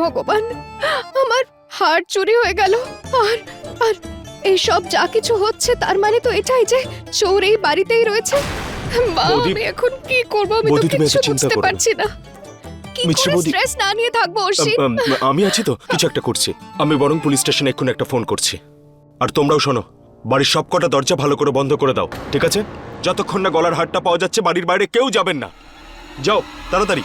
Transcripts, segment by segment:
ভগবান আমার হার চুরি হয়ে গেল। আর আর এইসব যা কিছু হচ্ছে তার মানে তো এটাই যে চোর এই বাড়িতেই রয়েছে। মা আমি এখন কি করব? আমি তো কিছু বুঝতে। পারছি না। স্ট্রেস না নিয়ে থাকব আম, আছি তো কিছু একটা করছি। আমি বরং পুলিশ স্টেশনে এক্ষুনি একটা ফোন করছি। আর তোমরাও শোনো বাড়ির সব কটা দরজা ভালো করে বন্ধ করে দাও ঠিক আছে? যতক্ষণ না গলার হারটা পাওয়া যাচ্ছে বাড়ির বাইরে কেউ যাবেন না। যাও তাড়াতাড়ি।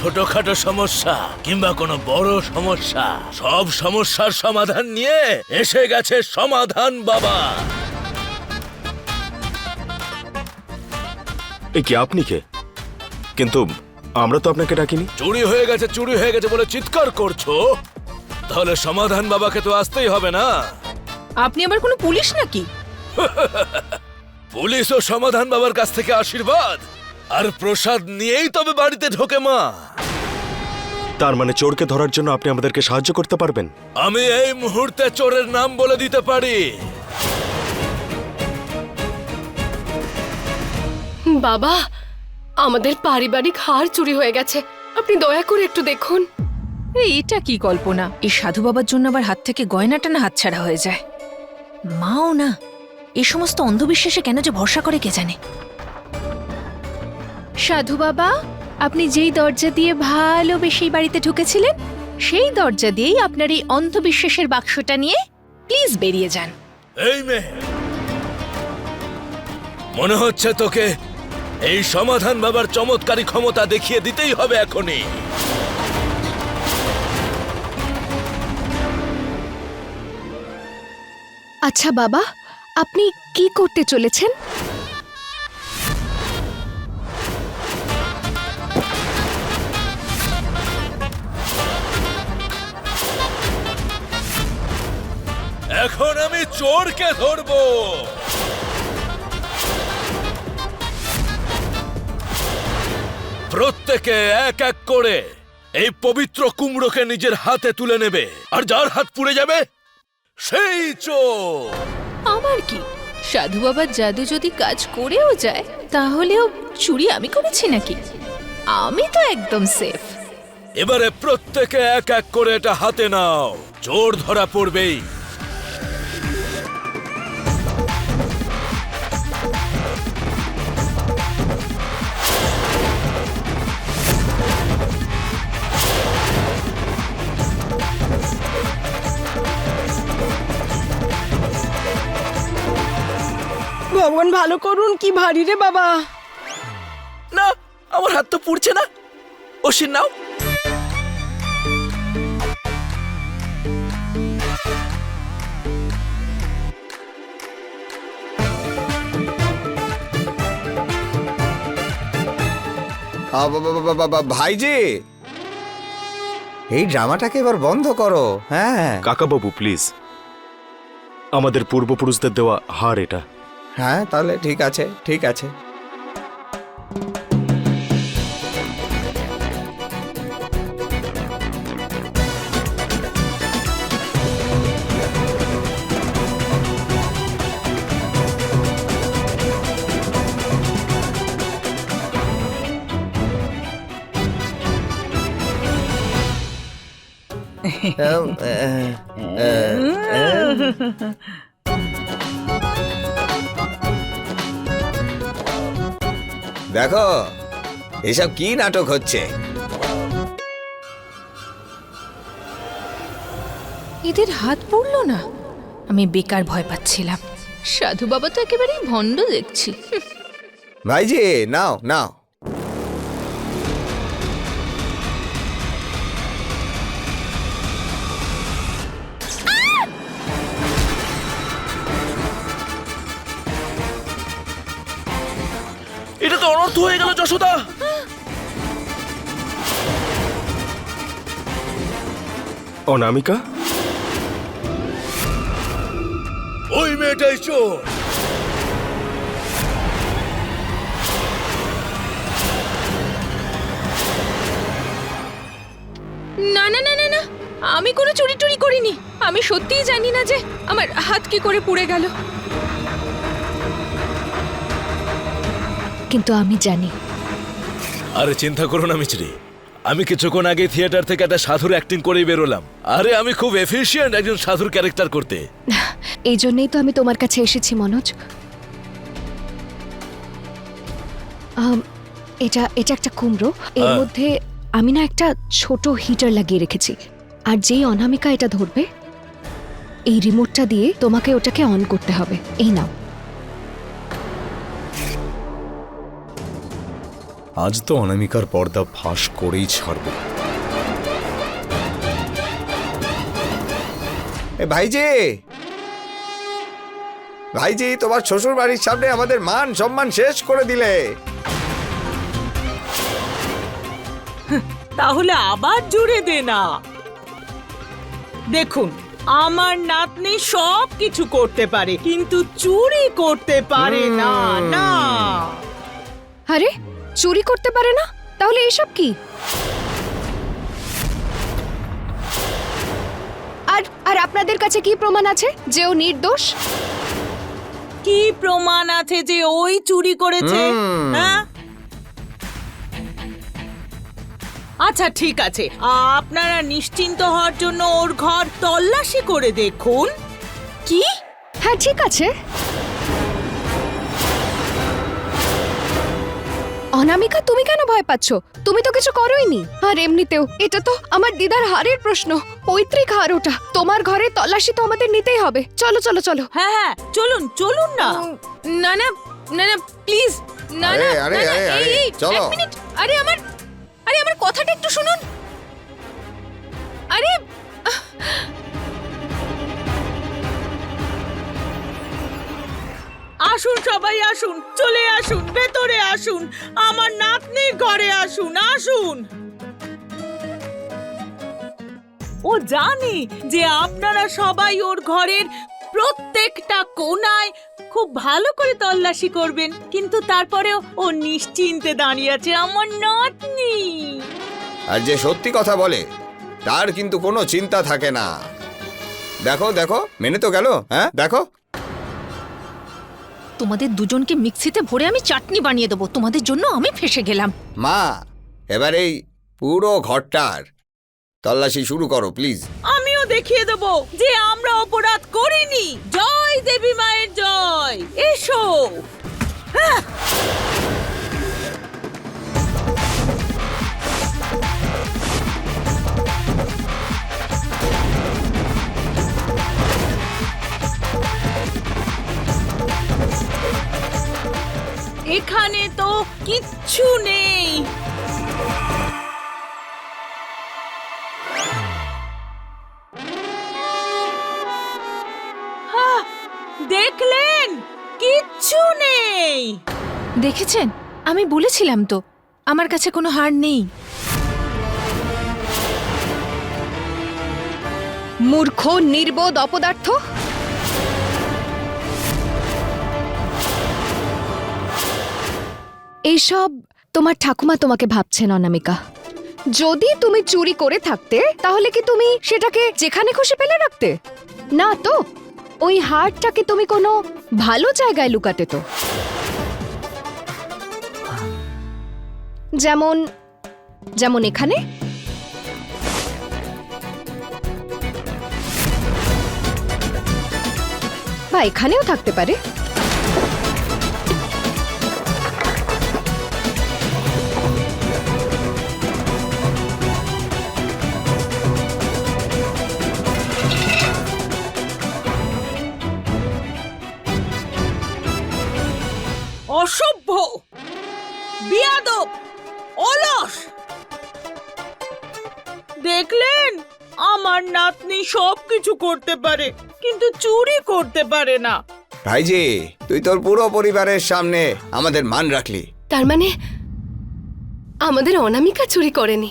ছোটখাটো সমস্যা কিংবা কোনো বড় সমস্যা সব সমস্যার সমাধান নিয়ে এসে গেছে সমাধান বাবা। এ কি আপনি কে? কিন্তু আমরা তো আপনাকে ডাকিনি। চুরি হয়ে গেছে চুরি হয়ে গেছে বলে চিৎকার করছ? তাহলে সমাধান বাবাকে তো আসতেই হবে না। আপনি আবার কোনো পুলিশ নাকি? পুলিশ ও সমাধান বাবার কাছ থেকে আশীর্বাদ। আর প্রসাদ নিয়েই তবে বাড়িতে ঢোকে মা। তার মানে চোরকে ধরার জন্য আপনি আমাদেরকে সাহায্য করতে পারবেন? আমি এই মুহূর্তে চোরের নাম বলে দিতে পারি। বাবা আমাদের পারিবারিক হার চুরি হয়ে গেছে। আপনি দয়া করে একটু দেখুন। এই, এটা কি কল্পনা? এই সাধু বাবার জন্য আবার হাত থেকে গয়নাটা না হাতছাড়া হয়ে যায়। মাও না এই সমস্ত অন্ধবিশ্বাসে কেন যে ভরসা করে কে জানে? সাধু বাবা আপনি যেই দরজা দিয়ে ভালোবেসে এই বাড়িতে ঢুকেছিলেন সেই দরজা দিয়েই আপনার এই অন্ধবিশ্বাসের বাক্সটা নিয়ে প্লিজ বেরিয়ে যান। এই মেয়ে মনে হচ্ছে তোকে এই সমাধান বাবার চমৎকারী ক্ষমতা দেখিয়ে দিতেই হবে এখনই। আচ্ছা বাবা আপনি কি করতে চলেছেন? এখন আমি চোরকে ধরবো। প্রত্যেকে এক এক করে এই পবিত্র কুমড়োকে নিজের হাতে তুলে নেবে। আর যার হাত পুড়ে যাবে সেই চোর। আমার কি? সাধু বাবার জাদু যদি কাজ করেও যায় তাহলেও চুরি আমি করেছি নাকি? আমি তো একদম সেফ এবারে প্রত্যেকে এক এক করে এটা হাতে নাও। চোর ধরা পড়বেই। ভগবান ভালো করুন কি ভারী রে বাবা। না আমার হাত তো পুড়ছে না। অশ্বিন নাও। ভাইজি। এই ড্রামাটাকে এবার বন্ধ করো হ্যাঁ। কাকাবাবু প্লিজ। আমাদের পূর্বপুরুষদের দেওয়া হার এটা। হ্যাঁ তাহলে ঠিক আছে ঠিক আছে এম, এ, এ, এ। দেখো এসব কি নাটক হচ্ছে? এদের হাত পড়ল না। আমি বেকার ভয় পাচ্ছিলাম। সাধু বাবা তো একেবারেই ভণ্ড দেখছি। ভাইজি নাও নাও। তো অনর্থ হয়ে গেল যশোদা। অনামিকা? ওই মেয়ে এটাই চোর। না না না না না। আমি কোনো চুরি টুরি করিনি। আমি সত্যিই জানি না যে আমার হাত কি করে পুড়ে গেল। কিন্তু আমি জানি। আরে চিন্তা করো না মিচরি আমি কিছুক্ষণ আগে থিয়েটার থেকে একটা সাধুর অ্যাক্টিং করেই বেরোলাম। আরে আমি খুব এফিশিয়েন্ট একজন সাধুর ক্যারেক্টার করতে। এই জন্যই তো আমি তোমার কাছে এসেছি মনোজ। আম, এটা এটা একটা কুমড়ো। এর আহ। মধ্যে আমি না একটা ছোট হিটার লাগিয়ে রেখেছি। আর যেই অনামিকা এটা ধরবে এই রিমোটটা দিয়ে তোমাকে ওটাকে অন করতে হবে। এই নাও। আজ তো অনামিকার পর্দা ফাঁস করেই ছাড়বো। এ ভাইজি! ভাইজি তোমার শ্বশুর বাড়ির সামনে আমাদের মান সম্মান শেষ করে দিলে। তাহলে আবার জুড়ে দে না। দেখুন আমার নাতনি সব কিছু করতে পারে কিন্তু চুরি করতে পারে না না। আরে চুরি করতে পারে না? তাহলে এইসব কি? আর আর আপনাদের কাছে কি প্রমাণ আছে যে ও নির্দোষ? কি প্রমাণ আছে যে ওই চুরি করেছে? হ্যাঁ? আচ্ছা ঠিক আছে। আপনারা নিশ্চিন্ত হওয়ার জন্য ওর ঘর তল্লাশি করে দেখুন। কি? হ্যাঁ ঠিক আছে। অনামিকা তুমি কেন ভয় পাচ্ছ? তুমি তো কিছু করোইনি। আর এমনিতেও এটা তো আমার দিদার হারের প্রশ্ন। পৈতৃক হার ওটা। তোমার ঘরে তল্লাশি তো আমাদের নিতেই হবে। চলো চলো চলো। হ্যাঁ হ্যাঁ চলুন চলুন না। না না না না প্লিজ না না আরে, আরে, আরে, চলো। এক মিনিট। আরে আমার আরে আমার কথাটা একটু শুনুন। আরে আসুন সবাই, আসুন, চলে আসুন, ভেতরে আসুন, আমার নাতনির ঘরে আসুন আসুন। ও জানি যে আপনারা সবাই ওর ঘরের প্রত্যেকটা কোনায় খুব ভালো করে তল্লাশি করবেন, কিন্তু তারপরেও ও নিশ্চিন্তে দাঁড়িয়ে আছে আমার নাতনি। আর যে সত্যি কথা বলে, তার কিন্তু কোনো চিন্তা থাকে না। দেখো দেখো, মেনে তো গেল হ্যাঁ? দেখো। তোমাদের দুজনকে মিক্সিতে ভরে আমি চাটনি বানিয়ে দেবো। তোমাদের জন্য আমি ফেসে গেলাম। মা এবার এই পুরো ঘরটার তল্লাশি শুরু করো প্লিজ। আমিও দেখিয়ে দেব যে আমরা অপরাধ করিনি। জয় দেবী মায়ের জয়। এসো। এখানে তো কিচ্ছু নেই। দেখলেন কিচ্ছু নেই। দেখেছেন? আমি বলেছিলাম তো আমার কাছে কোনো হার নেই। মূর্খ নির্বোধ অপদার্থ? এইসব তোমার ঠাকুমা তোমাকে ভাবছেন অনামিকা। যদি তুমি চুরি করে থাকতে, তাহলে কি তুমি সেটাকে যেখানে খুশি ফেলে রাখতে? না তো, ওই হারটাকে তুমি কোনো ভালো জায়গায় লুকাতে তো। যেমন যেমন এখানে। বা এখানেও থাকতে পারে। অসভ্য। বিয়াদব। অলস। দেখলেন আমার নাতনি সব কিছু করতে পারে কিন্তু চুরি করতে পারে না। ভাইজি তুই তোর পুরো পরিবারের সামনে আমাদের মান রাখলি। তার মানে আমাদের অনামিকা চুরি করেনি।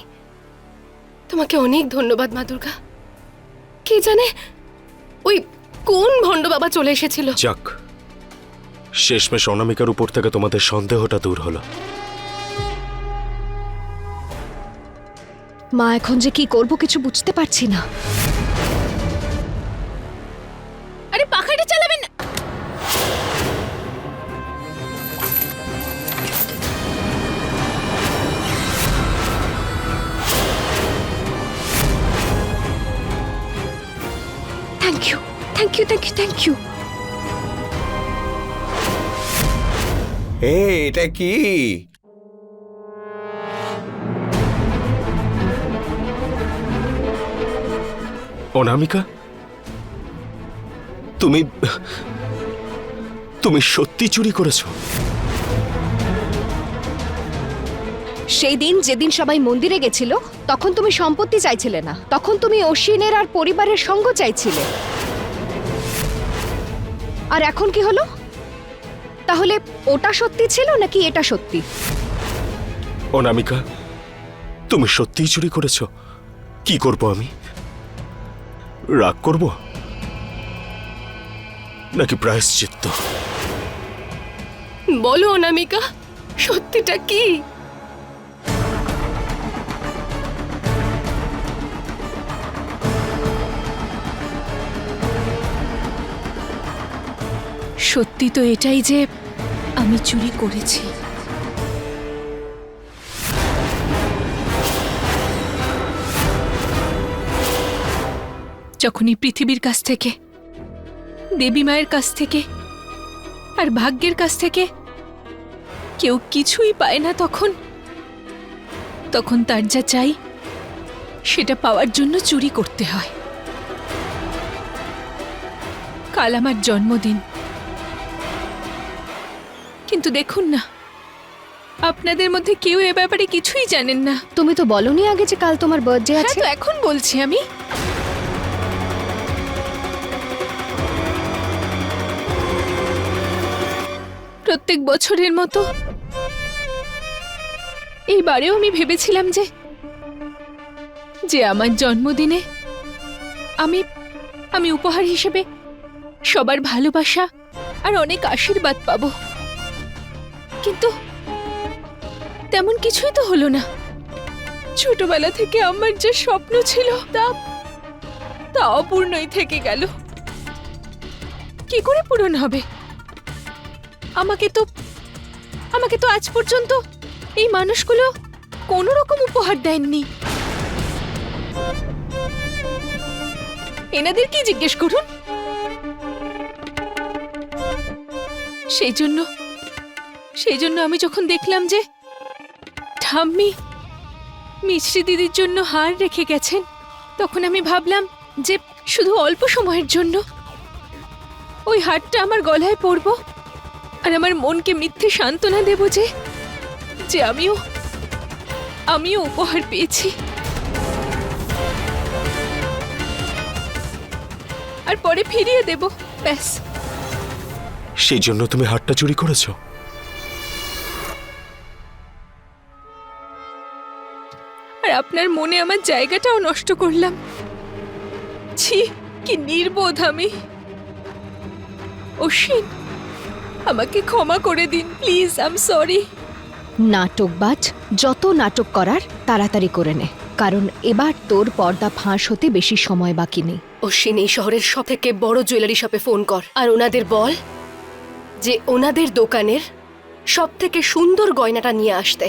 তোমাকে অনেক ধন্যবাদ মা দুর্গা। কে জানে ওই কোন ভণ্ড বাবা চলে এসেছিল? যাক শেষমেশ অনামিকার উপর থেকে তোমাদের সন্দেহটা দূর হলো। মা এখন যে কি করব কিছু বুঝতে পারছি না। আরে পাখাটা চালাবেন না। Thank you thank you thank you thank you এ, এটা কি? অনামিকা? তুমি তুমি সত্যি চুরি করেছ? সেই দিন যেদিন সবাই মন্দিরে গেছিল, তখন তুমি সম্পত্তি চাইছিলে না। তখন তুমি অশ্বিনের আর পরিবারের সঙ্গ চাইছিলে। আর এখন কি হলো? তাহলে ওটা সত্যি ছিল নাকি এটা সত্যি? অনামিকা তুমি সত্যিই চুরি করেছ। কি করব আমি? রাগ করব? নাকি প্রায়শ্চিত্ত? বলো অনামিকা সত্যিটা কি? সত্যি তো এটাই যে আমি চুরি করেছি। যখনই পৃথিবীর কাছ থেকে, দেবী মায়ের কাছ থেকে, আর ভাগ্যের কাছ থেকে কেউ কিছুই পায় না তখন তখন তার যা চাই, সেটা পাওয়ার জন্য চুরি করতে হয়। কাল আমার জন্মদিন। কিন্তু দেখুন না। আপনাদের মধ্যে কেউ এ ব্যাপারে কিছুই জানেন না। তুমি তো বলনি আগে যে কাল তোমার বার্থডে হ্যাঁ আছে। তো এখন বলছি আমি। প্রত্যেক বছরের মতো এইবারেও আমি ভেবেছিলাম যে যে আমার জন্মদিনে আমি আমি উপহার হিসেবে সবার ভালোবাসা আর অনেক আশীর্বাদ পাবো। কিন্তু তেমন কিছুই তো হলো না। ছোটবেলা থেকে আমার যে স্বপ্ন ছিল, তা তা অপূর্ণই থেকে গেল। কি করে পূরণ হবে? আমাকে তো আমাকে তো আজ পর্যন্ত এই মানুষগুলো কোনো রকম উপহার দেননি। এনাদের কি জিজ্ঞেস করুন? সেই জন্য সেই জন্য আমি যখন দেখলাম যে ঠাম্মি মিছরি দিদির জন্য হার রেখে গেছেন, তখন আমি ভাবলাম যে শুধু অল্প সময়ের জন্য ওই হারটা আমার গলায় পরব আর আমার মনকে মিথ্যে সান্ত্বনা দেব যে যে আমিও আমিও উপহার পেয়েছি। আর পরে ফিরিয়ে দেব, ব্যাস। সেই জন্য তুমি হাটটা চুরি করেছ? আপনার মনে আমার জায়গাটাও নষ্ট করলাম। ছি কি নির্বোধ আমি। অশ্বিন আমাকে ক্ষমা করে দিন প্লিজ আই এম সরি। নাটকবাজ যত নাটক করার তাড়াতাড়ি করে নে। কারণ এবার তোর পর্দা ফাঁস হতে বেশি সময় বাকি নেই। অশ্বিন এই শহরের সব থেকে বড় জুয়েলারি শপে ফোন কর। আর ওনাদের বল যে ওনাদের দোকানের সব থেকে সুন্দর গয়নাটা নিয়ে আসতে।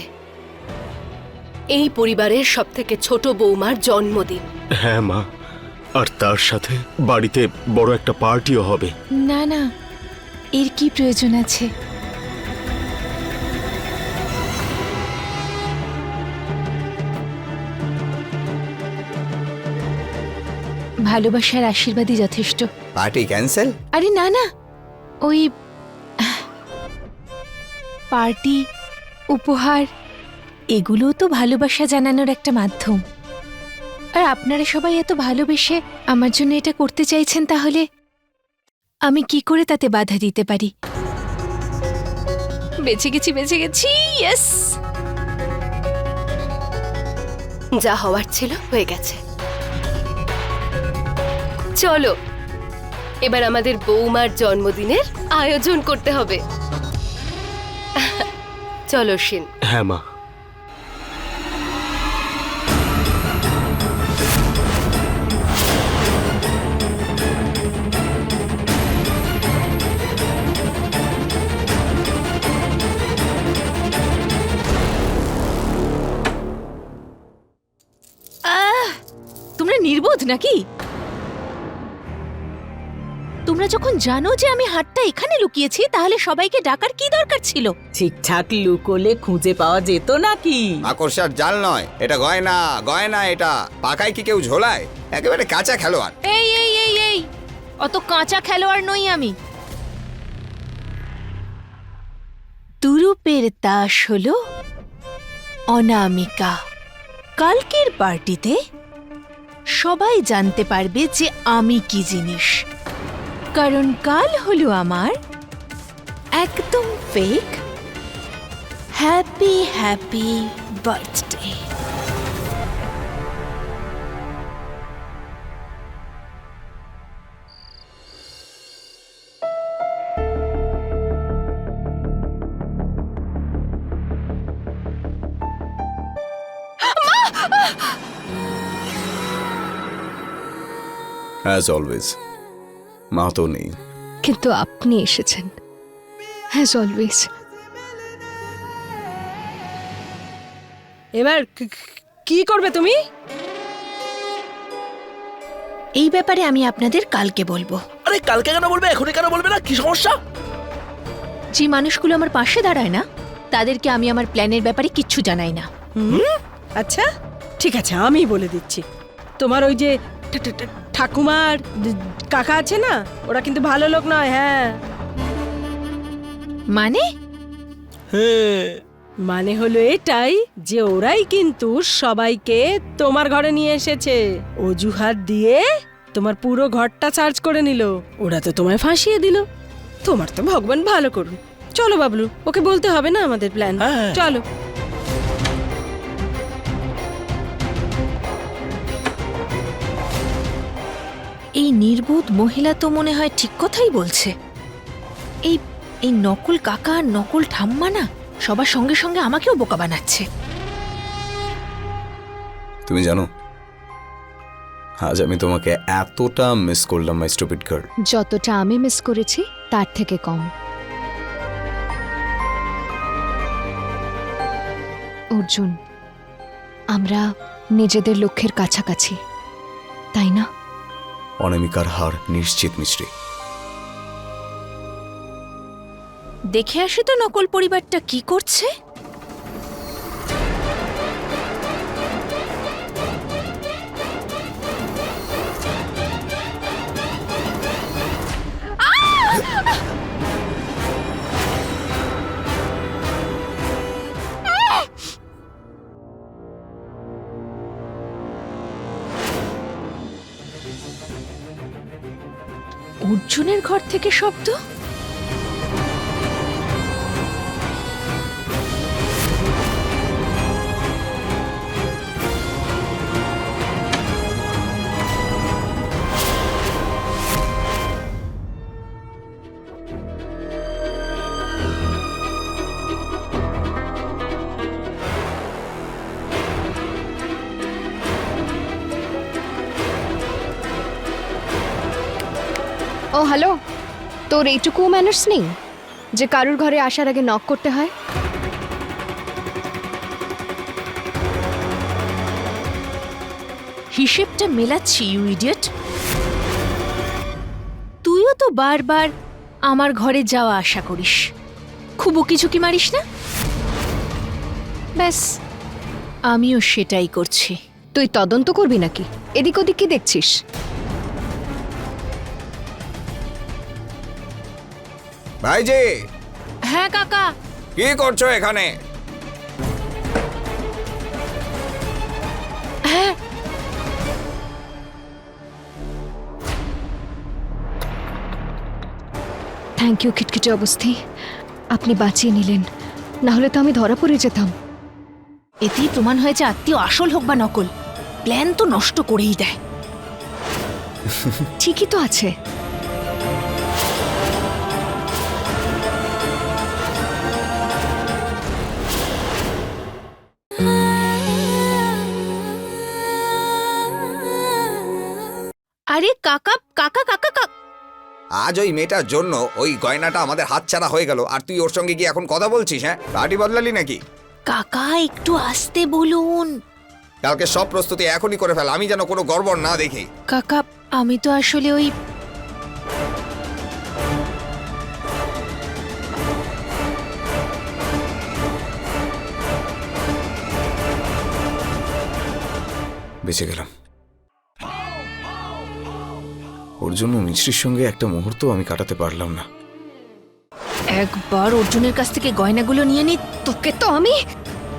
এই পরিবারের সব থেকে ছোট বৌমার জন্মদিন। হ্যাঁ মা। আর তার সাথে বাড়িতে বড় একটা পার্টিও হবে। না না। এর কি প্রয়োজন আছে? ভালোবাসার আশীর্বাদই যথেষ্ট। Party cancel? আরে না না। ওই পার্টি উপহার এগুলোও তো ভালোবাসা জানানোর একটা মাধ্যম। আর আপনারা সবাই এত ভালোবেসে আমার জন্য এটা করতে চাইছেন তাহলে আমি কি করে তাতে বাধা দিতে পারি? বেঁচে গেছি বেঁচে গেছি ইয়েস যা হওয়ার ছিল হয়ে গেছে। চলো, এবার আমাদের বৌমার জন্মদিনের আয়োজন করতে হবে। চলো, শিন। হ্যাঁ মা। তোমরা নাকি? তোমরা যখন জানো যে আমি হাটটা এখানে লুকিয়েছি তাহলে সবাইকে ডাকার কি দরকার ছিল? ঠিকঠাক লুকোলে খুঁজে পাওয়া যেত নাকি? মাকড়সার জাল নয় এটা গয়না গয়না এটা। পাকায় কি কেউ ঝোলায়? একেবারে কাঁচা খেলোয়াড়। এই এই এই এই! অত কাঁচা খেলোয়াড় নই আমি। তুরুপের তাস হলো অনামিকা। কালকের পার্টিতে সবাই জানতে পারবে যে আমি কি জিনিস। কারণ কাল হলো আমার একদম fake happy happy birthday as always মা তো নেই। কিন্তু আপনি এসেছেন। হ্যাজ অলওয়েজ এবার কি- করবে তুমি? এই ব্যাপারে আমি আপনাদের কালকে বলব। আরে কালকে কেন বলবে? এখনই কেন বলবে না? কি সমস্যা? যে মানুষগুলো আমার পাশে দাঁড়ায় না তাদেরকে আমি আমার প্ল্যানের ব্যাপারে কিচ্ছু জানাই না। আচ্ছা ঠিক আছে আমি বলে দিচ্ছি। তোমার ওই যে ঠাকুমার কাকা আছে না? ওরা কিন্তু ভালো লোক নয় হ্যাঁ। মানে? হ্যাঁ মানে হলো এটাই যে ওরাই কিন্তু সবাইকে তোমার ঘরে নিয়ে এসেছে। অজুহাত দিয়ে তোমার পুরো ঘরটা চার্জ করে নিল। ওরা তো তোমায় ফাঁসিয়ে দিল। তোমার তো ভগবান ভালো করুন। চলো বাবলু ওকে বলতে হবে না আমাদের প্ল্যান। চলো। এই নির্বোধ মহিলা তো মনে হয় ঠিক কথাই বলছে। এই এই নকল কাকা আর নকল ঠাম্মা না সবার সঙ্গে সঙ্গে আমাকেও বোকা বানাচ্ছে। তুমি জানো আজ আমি তোমাকে এতটা মিস করলাম মাই স্টুপিড গার্ল যতটা আমি মিস করেছি তার থেকে কম। অর্জুন আমরা নিজেদের লক্ষ্যের কাছাকাছি তাই না? অনামিকার হার নিশ্চিত মিশ্রি দেখে আসে তো নকল পরিবারটা কি করছে? অর্জুনের ঘর থেকে শব্দ? তোর এইটুকু ম্যানার্স নেই? যে কারুর ঘরে আসার আগে নক করতে হয়? হিসেবটা মেলাচ্ছি ইউ ইডিয়েট তুইও তো বারবার আমার ঘরে যাওয়া আশা করিস। খুব কিছু কি মারিস না? ব্যাস। আমিও সেটাই করছি। তুই তদন্ত করবি নাকি? এদিক ওদিক কি দেখছিস? ভাইজি। হ্যাঁ কাকা। কি করছ এখানে? হ্যাঁ। থ্যাংক ইউ খিটখিটে অবস্থি। আপনি বাঁচিয়ে নিলেন। না হলে তো আমি ধরা পড়ে যেতাম। এতেই প্রমাণ হয়েছে আত্মীয় আসল হোক বা নকল প্ল্যান তো নষ্ট করেই দেয়। ঠিকই তো আছে। আরে কাকা কাকা কাকা কাকা আজ ওই মেয়েটার জন্য ওই গয়নাটা আমাদের হাতছাড়া হয়ে গেল। আর তুই ওর সঙ্গে গিয়ে এখন কথা বলছিস হ্যাঁ? পার্টি বদলালি নাকি? কাকা একটু আসতে বলুন। কালকে সব প্রস্তুতি এখনই করে ফেল আমি যেন কোনো গড়বড় না দেখি। কাকা আমি তো আসলে ওই বেঁচে গেলাম। ওর জন্য মিশ্রির সঙ্গে একটা মুহূর্ত আমি কাটাতে পারলাম না। একবার অর্জুনের কাছ থেকে গয়নাগুলো নিয়ে নি তোকে তো আমি।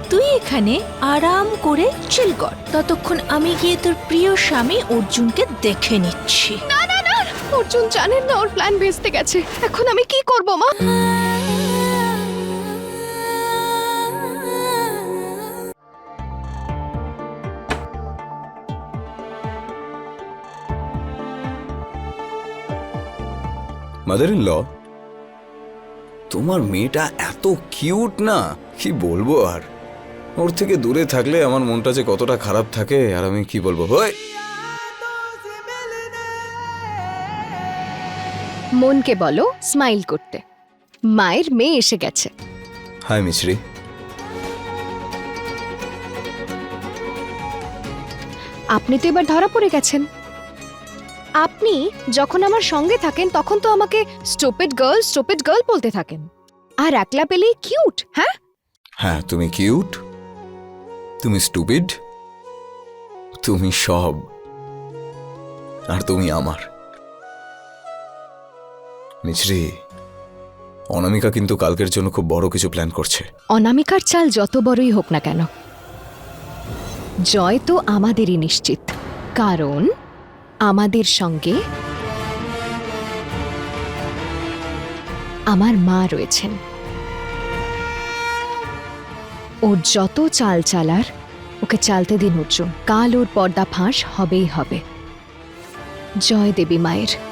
তুই এখানে আরাম করে চিল কর। ততক্ষণ আমি গিয়ে তোর প্রিয় স্বামী অর্জুনকে দেখে নিচ্ছি। না না না অর্জুন জানেন না ওর প্ল্যান ভেস্তে গেছে। এখন আমি কি করব মা? মাদার ইন ল তোমার মেয়েটা এত কিউট না? কি বলব আর? ওর থেকে দূরে থাকলে আমার মনটা যে কতটা খারাপ থাকে আর আমি কি বলব? ওই! মনকে বলো স্মাইল করতে। মায়ের মেয়ে এসে গেছে। হাই মিশ্রি আপনি তো এবার ধরা পড়ে গেছেন। আপনি যখন আমার সঙ্গে থাকেন তখন তো আমাকে স্টুপিড গার্ল স্টুপিড গার্ল বলতে থাকেন। আর একলা পেলেই কিউট হ্যাঁ? হ্যাঁ তুমি কিউট তুমি স্টুপিড তুমি সব। আর তুমি আমার। মিছরি অনামিকা কিন্তু কালকের জন্য খুব বড় কিছু প্ল্যান করছে। অনামিকার চাল যত বড়ই হোক না কেন জয় তো আমাদেরই নিশ্চিত। কারণ আমাদের সঙ্গে আমার মা রয়েছেন। ওর যত চাল চালার, ওকে চালতে দিন, অর্জুন। কাল ওর পর্দা ফাঁস হবেই হবে। জয় দেবী মায়ের।